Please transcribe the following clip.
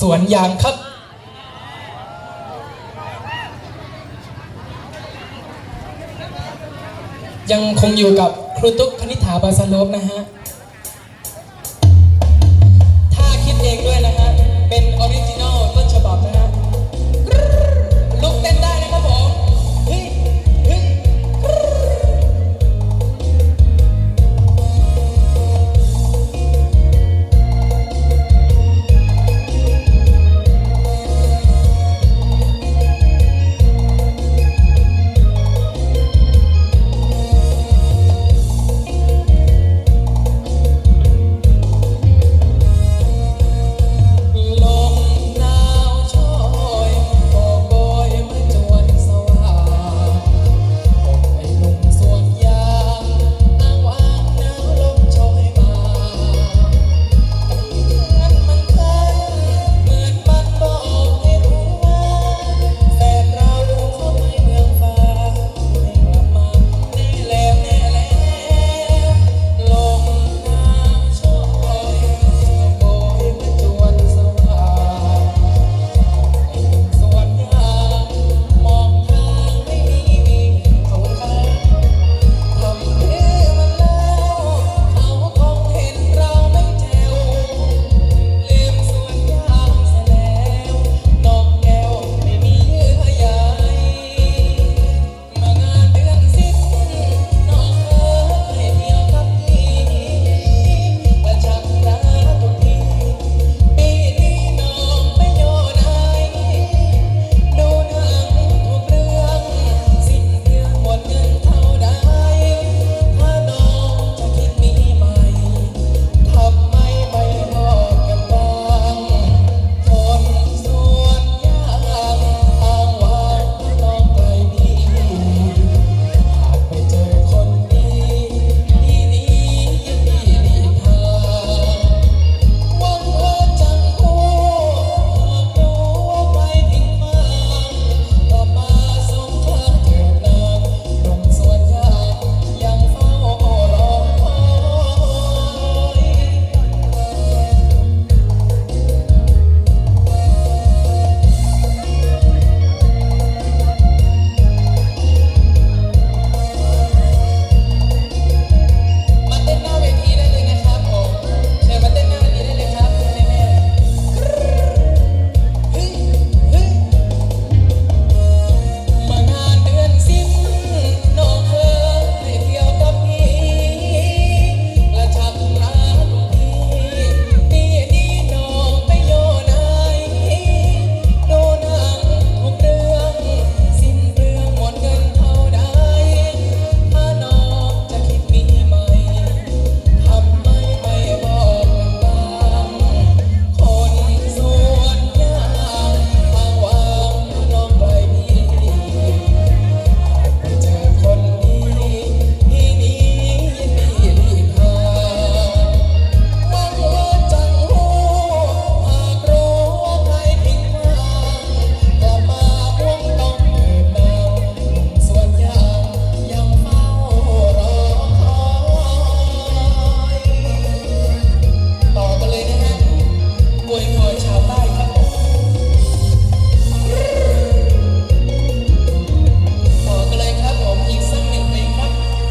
สวนยางครับ ยังคงอยู่กับครูตุ๊กคณิษฐาบาสโลบนะฮะ